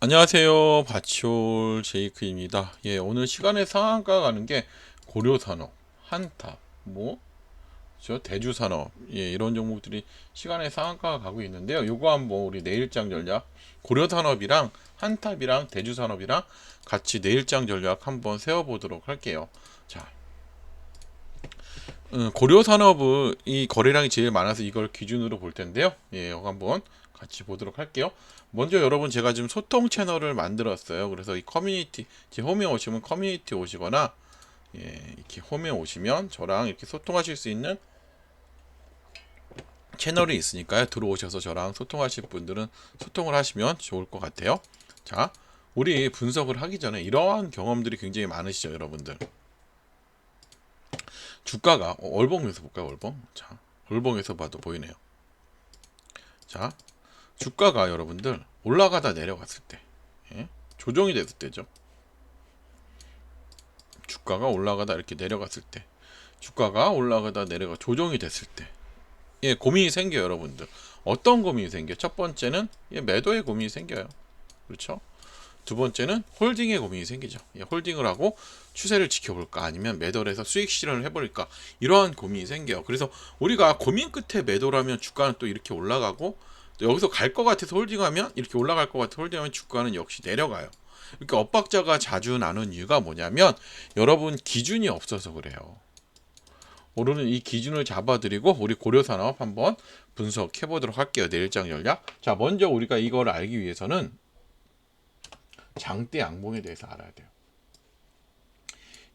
안녕하세요. 바치올 제이크입니다. 예, 오늘 시간의 상한가 가는 게 고려산업, 한탑, 뭐, 저 대주산업, 예, 이런 종목들이 시간의 상한가가 가고 있는데요. 요거 한번 우리 내일장 전략, 고려산업이랑 한탑이랑 대주산업이랑 같이 내일장 전략 한번 세워보도록 할게요. 자, 음, 고려산업은 이 거래량이 제일 많아서 이걸 기준으로 볼 텐데요. 예, 한번 같이 보도록 할게요. 먼저 여러분 제가 지금 소통 채널을 만들었어요. 그래서 이 커뮤니티 제 홈에 오시면 커뮤니티 오시거나 예, 이렇게 홈에 오시면 저랑 이렇게 소통하실 수 있는 채널이 있으니까요. 들어오셔서 저랑 소통하실 분들은 소통을 하시면 좋을 것 같아요. 자, 우리 분석을 하기 전에 이러한 경험들이 굉장히 많으시죠, 여러분들. 주가가 어, 월봉에서 볼까요, 월봉? 자, 월봉에서 봐도 보이네요. 자, 주가가 여러분들 올라가다 내려갔을 때 예? 조정이 됐을 때죠. 주가가 올라가다 이렇게 내려갔을 때 주가가 올라가다 내려가 조정이 됐을 때 예, 고민이 생겨요, 여러분들. 어떤 고민이 생겨? 첫 번째는 예, 매도의 고민이 생겨요. 그렇죠? 두 번째는 홀딩의 고민이 생기죠. 예, 홀딩을 하고 추세를 지켜볼까 아니면 매도를 해서 수익 실현을 해버릴까 이러한 고민이 생겨요. 그래서 우리가 고민 끝에 매도라면 주가는 또 이렇게 올라가고 또 여기서 갈 것 같아서 홀딩하면 이렇게 올라갈 것 같아서 홀딩하면 주가는 역시 내려가요. 그러니까 엇박자가 자주 나는 이유가 뭐냐면 여러분 기준이 없어서 그래요. 오늘은 이 기준을 잡아드리고 우리 고려산업 한번 분석해 보도록 할게요. 내일장 전략. 자, 먼저 우리가 이걸 알기 위해서는 장대 양봉에 대해서 알아야 돼요.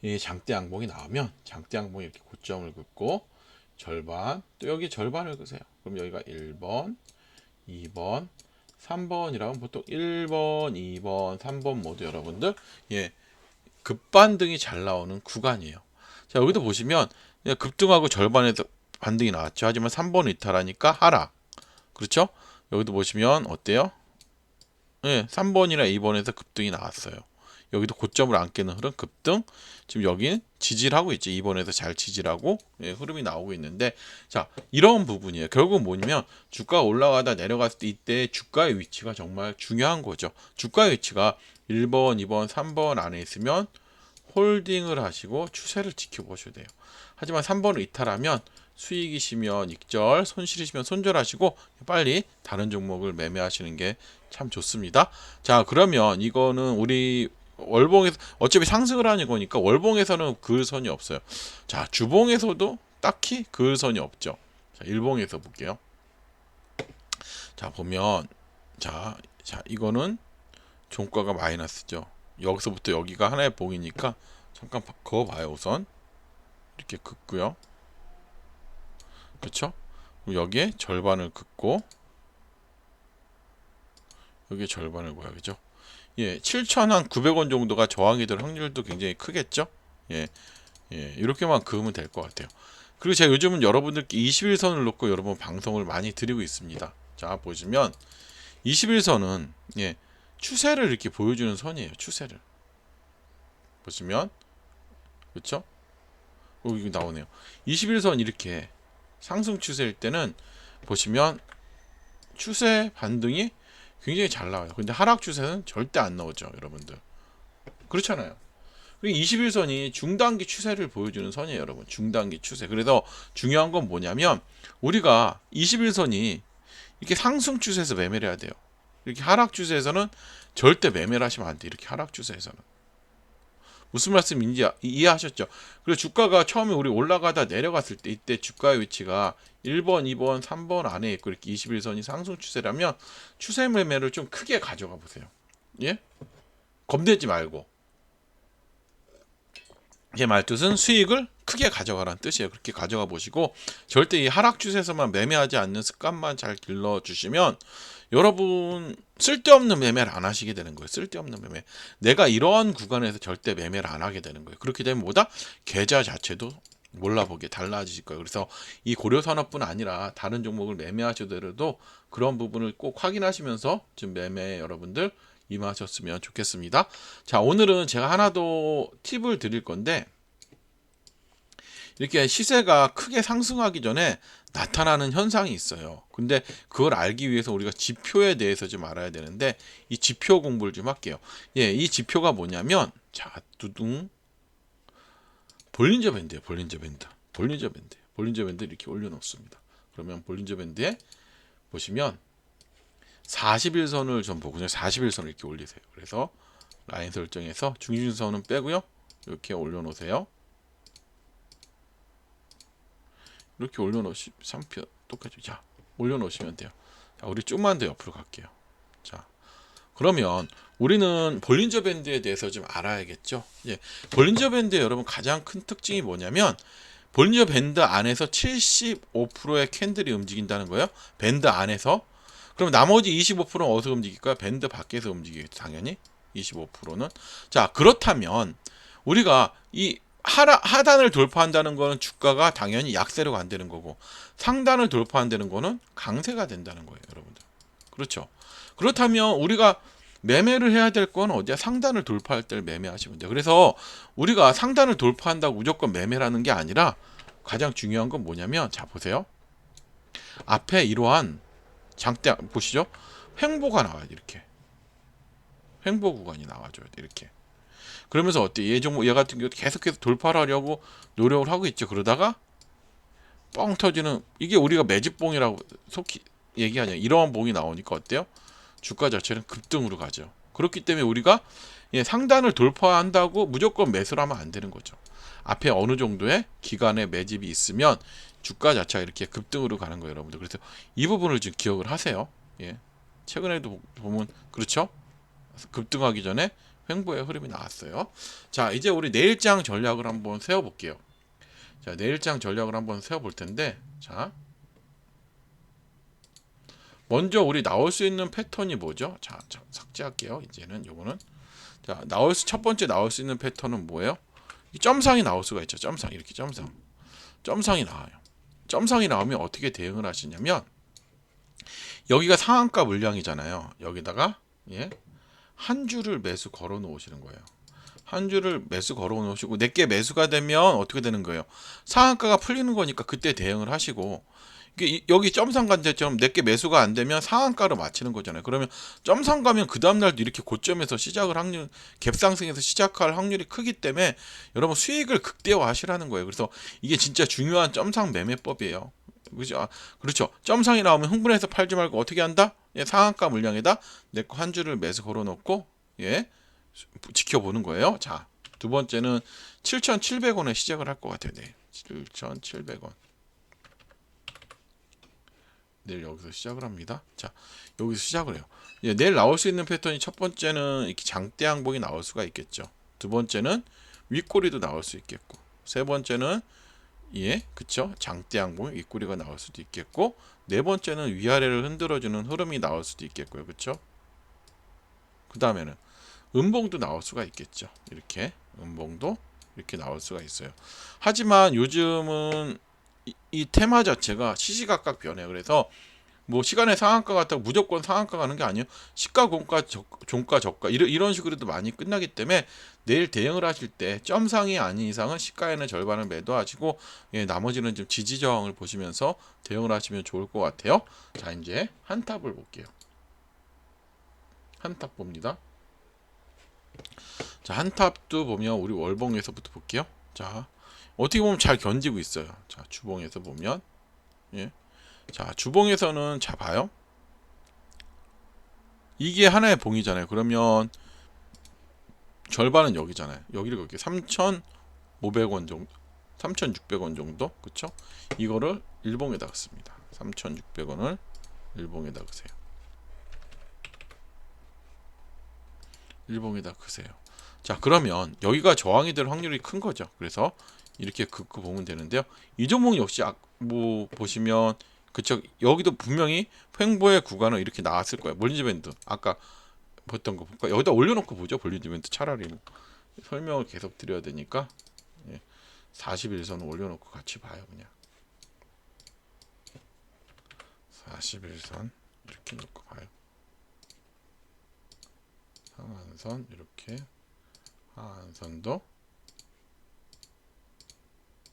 이 장대 양봉이 나오면 장대 양봉이 이렇게 고점을 긋고 절반 또 여기 절반을 그세요. 그럼 여기가 1번, 2번, 3번이라면 보통 1번, 2번, 3번 모두 여러분들 예 급반등이 잘 나오는 구간이에요. 자 여기도 보시면 예, 급등하고 절반에서 반등이 나왔죠. 하지만 3번 이탈하니까 하락. 그렇죠? 여기도 보시면 어때요? 예, 3번이나 2번에서 급등이 나왔어요. 여기도 고점을 안 깨는 흐름 급등. 지금 여기는 지지하고 있죠. 2번에서 잘 지지하고 예, 흐름이 나오고 있는데 자 이런 부분이에요. 결국 뭐냐면 주가 올라가다 내려갔을 때 이때 주가의 위치가 정말 중요한 거죠. 주가의 위치가 1번, 2번, 3번 안에 있으면 홀딩을 하시고 추세를 지켜보셔야 돼요. 하지만 3번을 이탈하면 수익이시면 익절, 손실이시면 손절하시고 빨리 다른 종목을 매매하시는 게 참 좋습니다. 자, 그러면 이거는 우리 월봉에서 어차피 상승을 하는 거니까 월봉에서는 그을선이 없어요. 자, 주봉에서도 딱히 그을선이 없죠. 자, 일봉에서 볼게요. 자, 보면 자, 자, 이거는 종가가 마이너스죠. 여기서부터 여기가 하나의 봉이니까 잠깐 그어 봐요, 우선. 이렇게 긋고요. 그렇죠? 여기에 절반을 긋고 여기에 절반을 보여야죠. 예, 7,900원 정도가 저항이 될 확률도 굉장히 크겠죠? 예, 예, 이렇게만 그으면 될 것 같아요. 그리고 제가 요즘은 여러분들께 21선을 놓고 여러분 방송을 많이 드리고 있습니다. 자, 보시면 21선은 예, 추세를 이렇게 보여주는 선이에요. 추세를. 보시면 그렇죠? 여기 나오네요. 21선 이렇게 상승 추세일 때는 보시면 추세 반등이 굉장히 잘 나와요. 근데 하락 추세는 절대 안 나오죠, 여러분들. 그렇잖아요. 그리고 21선이 중단기 추세를 보여주는 선이에요, 여러분. 중단기 추세. 그래서 중요한 건 뭐냐면 우리가 21선이 이렇게 상승 추세에서 매매를 해야 돼요. 이렇게 하락 추세에서는 절대 매매를 하시면 안 돼. 이렇게 하락 추세에서는. 무슨 말씀인지 이해하셨죠? 그리고 주가가 처음에 우리 올라가다 내려갔을 때 이때 주가의 위치가 1번, 2번, 3번 안에 있고 이렇게 21선이 상승 추세라면 추세 매매를 좀 크게 가져가 보세요. 예? 겁내지 말고. 제 말뜻은 수익을 크게 가져가라는 뜻이에요. 그렇게 가져가 보시고 절대 이 하락 추세에서만 매매하지 않는 습관만 잘 길러 주시면 여러분 쓸데없는 매매를 안 하시게 되는 거예요. 쓸데없는 매매. 내가 이러한 구간에서 절대 매매를 안 하게 되는 거예요. 그렇게 되면 뭐다? 계좌 자체도 몰라보게 달라지실 거예요. 그래서 이 고려산업뿐 아니라 다른 종목을 매매하셔도 그런 부분을 꼭 확인하시면서 지금 매매 여러분들 임하셨으면 좋겠습니다. 자, 오늘은 제가 하나 더 팁을 드릴 건데 이렇게 시세가 크게 상승하기 전에 나타나는 현상이 있어요. 근데 그걸 알기 위해서 우리가 지표에 대해서 좀 알아야 되는데 이 지표 공부를 좀 할게요. 예, 이 지표가 뭐냐면 자, 두둥 볼린저 밴드예요. 볼린저 밴드. 볼린저 밴드. 볼린저 밴드 이렇게 올려 놓습니다. 그러면 볼린저 밴드에 보시면 41선을 좀 보고요. 41선을 이렇게 올리세요. 그래서 라인 설정에서 중심선은 빼고요. 이렇게 올려 놓으세요. 이렇게 올려놓으시 3표 똑같이 자 올려놓으시면 돼요. 자 우리 좀만 더 옆으로 갈게요. 자 그러면 우리는 볼린저 밴드에 대해서 좀 알아야겠죠. 예, 볼린저 밴드 여러분 가장 큰 특징이 뭐냐면 볼린저 밴드 안에서 75%의 캔들이 움직인다는 거예요. 밴드 안에서 그럼 나머지 25%는 어디서 움직일까요? 밴드 밖에서 움직이겠죠. 당연히 25%는 자 그렇다면 우리가 이 하라, 하단을 돌파한다는 거는 주가가 당연히 약세로 간다는 거고 상단을 돌파한다는 거는 강세가 된다는 거예요, 여러분들. 그렇죠. 그렇다면 우리가 매매를 해야 될 건 어디야? 상단을 돌파할 때 매매하시면 돼요. 그래서 우리가 상단을 돌파한다고 무조건 매매라는 게 아니라 가장 중요한 건 뭐냐면 자 보세요. 앞에 이러한 장대 보시죠. 횡보가 나와요, 이렇게. 횡보 구간이 나와줘야 돼, 이렇게. 그러면서 어때? 얘 종목 얘 같은 경우 계속해서 돌파를 하려고 노력을 하고 있죠. 그러다가 뻥 터지는 이게 우리가 매집봉이라고 속히 얘기하냐 이러한 봉이 나오니까 어때요? 주가 자체는 급등으로 가죠. 그렇기 때문에 우리가 예, 상단을 돌파한다고 무조건 매수를 하면 안 되는 거죠. 앞에 어느 정도의 기간의 매집이 있으면 주가 자체가 이렇게 급등으로 가는 거예요, 여러분들. 그래서 이 부분을 좀 기억을 하세요. 예. 최근에도 보면 그렇죠? 급등하기 전에 횡보의 흐름이 나왔어요. 자, 이제 우리 내일장 전략을 한번 세워 볼게요. 자, 내일장 전략을 한번 세워 볼 텐데 자. 먼저 우리 나올 수 있는 패턴이 뭐죠? 자, 자 삭제할게요. 이제는 요거는 자, 나올 수 첫 번째 나올 수 있는 패턴은 뭐예요? 이 점상이 나올 수가 있죠. 점상 이렇게 점상. 점상이 나와요. 점상이 나오면 어떻게 대응을 하시냐면 여기가 상한가 물량이잖아요. 여기다가 예. 한 줄을 매수 걸어 놓으시는 거예요. 한 줄을 매수 걸어 놓으시고 내게 매수가 되면 어떻게 되는 거예요? 상한가가 풀리는 거니까 그때 대응을 하시고 여기 점상관제처럼 내게 매수가 안 되면 상한가로 맞추는 거잖아요. 그러면 점상 가면 그 다음 날도 이렇게 고점에서 시작을 확률 갭상승에서 시작할 확률이 크기 때문에 여러분 수익을 극대화하시라는 거예요. 그래서 이게 진짜 중요한 점상 매매법이에요. 그죠? 아, 그렇죠. 점상이 나오면 흥분해서 팔지 말고 어떻게 한다? 예, 상한가 물량에다 내 거 한 줄을 매수 걸어놓고 예 지켜보는 거예요. 자, 두 번째는 7,700원에 시작을 할 것 같아요. 네, 7,700원. 내일 여기서 시작을 합니다. 자, 여기서 시작을 해요. 예, 내일 나올 수 있는 패턴이 첫 번째는 이렇게 장대 항복이 나올 수가 있겠죠. 두 번째는 윗꼬리도 나올 수 있겠고, 세 번째는 예, 그쵸? 장대 항복 윗꼬리가 나올 수도 있겠고, 네 번째는 위아래를 흔들어주는 흐름이 나올 수도 있겠고요, 그쵸? 그 다음에는 음봉도 나올 수가 있겠죠. 이렇게 음봉도 이렇게 나올 수가 있어요. 하지만 요즘은 이, 이 테마 자체가 시시각각 변해요. 그래서 뭐 시간의 상한가 같다고 무조건 상한가 가는 게 아니에요. 시가 공가 저, 종가 저가 이런 이런 식으로도 많이 끝나기 때문에 내일 대응을 하실 때 점상이 아닌 이상은 시가에는 절반을 매도하시고 예, 나머지는 좀 지지 저항을 보시면서 대응을 하시면 좋을 것 같아요. 자 이제 한탑을 볼게요. 한탑 봅니다. 자 한탑도 보면 우리 월봉에서부터 볼게요. 자 어떻게 보면 잘 견디고 있어요. 자 주봉에서 보면 예. 자 주봉에서는 자 봐요. 이게 하나의 봉이잖아요. 그러면 절반은 여기잖아요. 여기를 그렇게 3,500원 정도, 3,600원 정도, 그쵸? 이거를 일봉에다 씁니다. 3,600원을 일봉에다 그세요. 일봉에다 그세요. 자, 그러면 여기가 저항이 될 확률이 큰 거죠. 그래서 이렇게 긋고 보면 되는데요. 이 종목 역시 아, 뭐 보시면 그쵸 여기도 분명히 횡보의 구간은 이렇게 나왔을 거예요. 볼린저 밴드 아까 봤던 거 볼까? 여기다 올려놓고 보죠. 볼린저 밴드 차라리 뭐 설명을 계속 드려야 되니까 예, 41선 올려놓고 같이 봐요 그냥 41선 이렇게 놓고 봐요. 상한선 이렇게 하한선도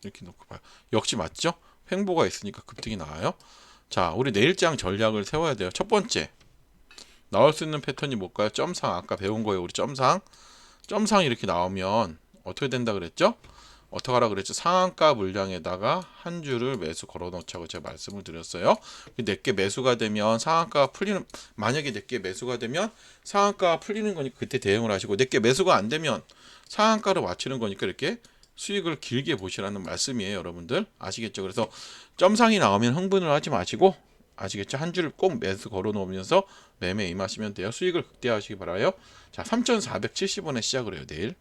이렇게 놓고 봐요. 역시 맞죠? 횡보가 있으니까 급등이 나와요. 자, 우리 내일장 전략을 세워야 돼요. 첫 번째 나올 수 있는 패턴이 뭘까요? 점상 아까 배운 거예요. 우리 점상 점상이 이렇게 나오면 어떻게 된다 그랬죠? 어떻게 하라 그랬죠? 상한가 물량에다가 한 줄을 매수 걸어 놓자고 제가 말씀을 드렸어요. 내게 매수가 되면 상한가가 풀리는 만약에 내게 매수가 되면 상한가가 풀리는 거니까 그때 대응을 하시고 내게 매수가 안 되면 상한가를 맞추는 거니까 이렇게 수익을 길게 보시라는 말씀이에요, 여러분들. 아시겠죠? 그래서 점상이 나오면 흥분을 하지 마시고 아시겠죠? 한 줄을 꼭 매수 걸어 놓으면서 매매 임하시면 돼요. 수익을 극대화하시기 바라요. 자, 3,470원에 시작을 해요, 내일.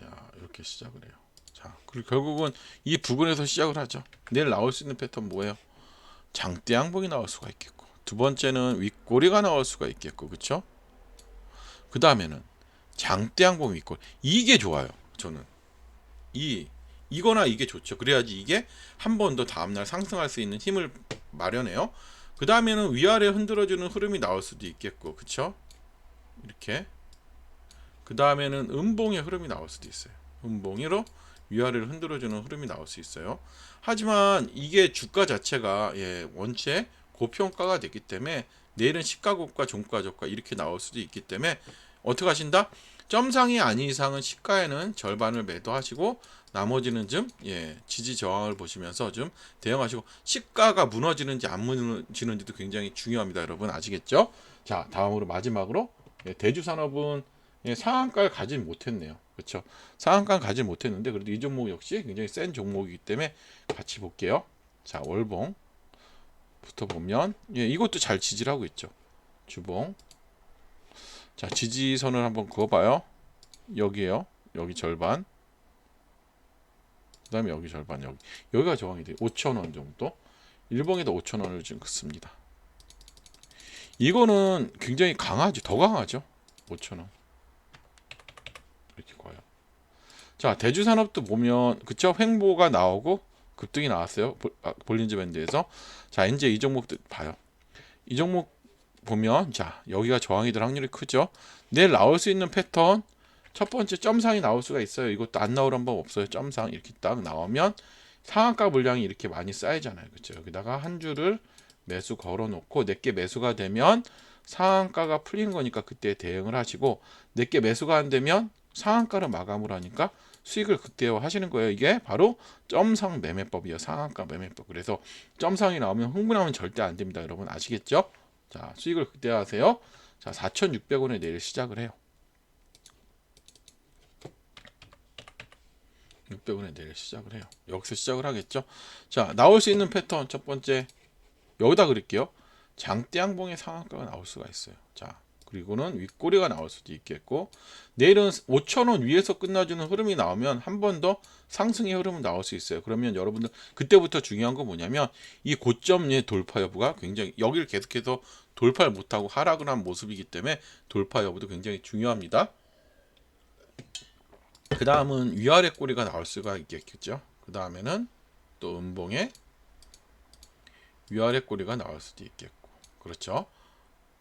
자, 이렇게 시작을 해요. 자, 그리고 결국은 이 부근에서 시작을 하죠. 내일 나올 수 있는 패턴 뭐예요? 장대 양봉이 나올 수가 있겠고, 두 번째는 윗꼬리가 나올 수가 있겠고, 그렇죠? 그 다음에는 장대 양봉 윗꼬리 이게 좋아요. 저는 이 이거나 이게 좋죠. 그래야지 이게 한 번 더 다음날 상승할 수 있는 힘을 마련해요. 그 다음에는 위아래 흔들어주는 흐름이 나올 수도 있겠고, 그쵸? 이렇게. 그 다음에는 음봉의 흐름이 나올 수도 있어요. 음봉으로 위아래를 흔들어주는 흐름이 나올 수 있어요. 하지만 이게 주가 자체가 예, 원체 고평가가 됐기 때문에 내일은 시가고가 종가 저가 이렇게 나올 수도 있기 때문에 어떻게 하신다? 점상이 아닌 이상은 시가에는 절반을 매도하시고 나머지는 좀 예, 지지 저항을 보시면서 좀 대응하시고 시가가 무너지는지 안 무너지는지도 굉장히 중요합니다. 여러분 아시겠죠? 자, 다음으로 마지막으로 예, 대주산업은 예, 상한가를 가진 못했네요. 그렇죠? 상한가를 가진 못했는데 그래도 이 종목 역시 굉장히 센 종목이기 때문에 같이 볼게요. 자, 월봉 부터 보면 예, 이것도 잘 지지를 하고 있죠. 주봉 자 지지선을 한번 그어봐요. 여기에요. 여기 절반. 그 다음에 여기 절반 여기. 여기가 저항이 돼요. 5천원 정도? 일봉에다 5천원을 지금 긋습니다. 이거는 굉장히 강하죠 더 강하죠? 5천원. 이렇게 거요. 자 대주산업도 보면 그쵸 횡보가 나오고 급등이 나왔어요. 볼- 아, 볼린저 밴드에서. 자 이제 이 종목들 봐요. 이 종목 보면 자 여기가 저항이 될 확률이 크죠? 내일 나올 수 있는 패턴 첫 번째 점상이 나올 수가 있어요. 이것도 안 나올 방법 없어요. 점상 이렇게 딱 나오면 상한가 물량이 이렇게 많이 쌓이잖아요. 그죠 여기다가 한 줄을 매수 걸어 놓고 내게 매수가 되면 상한가가 풀린 거니까 그때 대응을 하시고 내게 매수가 안 되면 상한가를 마감을 하니까 수익을 극대화 하시는 거예요. 이게 바로 점상 매매법이에요. 상한가 매매법. 그래서 점상이 나오면 흥분하면 절대 안 됩니다. 여러분 아시겠죠 자, 수익을 극대화하세요. 자, 4,600원에 내일 시작을 해요. 600원에 내일 시작을 해요. 여기서 시작을 하겠죠. 자, 나올 수 있는 패턴 첫 번째 여기다 그릴게요. 장대 양봉의 상한가가 나올 수가 있어요. 자, 그리고는 윗꼬리가 나올 수도 있겠고 내일은 5,000원 위에서 끝나주는 흐름이 나오면 한 번 더 상승의 흐름은 나올 수 있어요. 그러면 여러분들 그때부터 중요한 건 뭐냐면 이 고점의 돌파 여부가 굉장히 여기를 계속해서 돌파를 못하고 하락을 한 모습이기 때문에 돌파 여부도 굉장히 중요합니다. 그 다음은 위아래 꼬리가 나올 수가 있겠죠. 그 다음에는 또 음봉에 위아래 꼬리가 나올 수도 있겠고 그렇죠.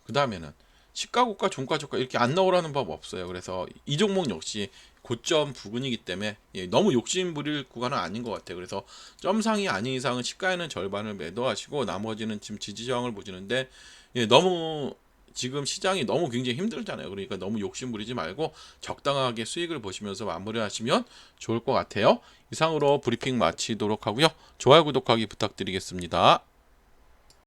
그 다음에는 시가고가 종가저가 이렇게 안 나오라는 법 없어요. 그래서 이 종목 역시 고점 부근이기 때문에 예, 너무 욕심 부릴 구간은 아닌 것 같아요. 그래서 점상이 아닌 이상은 시가에는 절반을 매도하시고 나머지는 지금 지지 저항을 보시는데 예, 너무 지금 시장이 너무 굉장히 힘들잖아요. 그러니까 너무 욕심 부리지 말고 적당하게 수익을 보시면서 마무리하시면 좋을 것 같아요. 이상으로 브리핑 마치도록 하고요. 좋아요 구독하기 부탁드리겠습니다.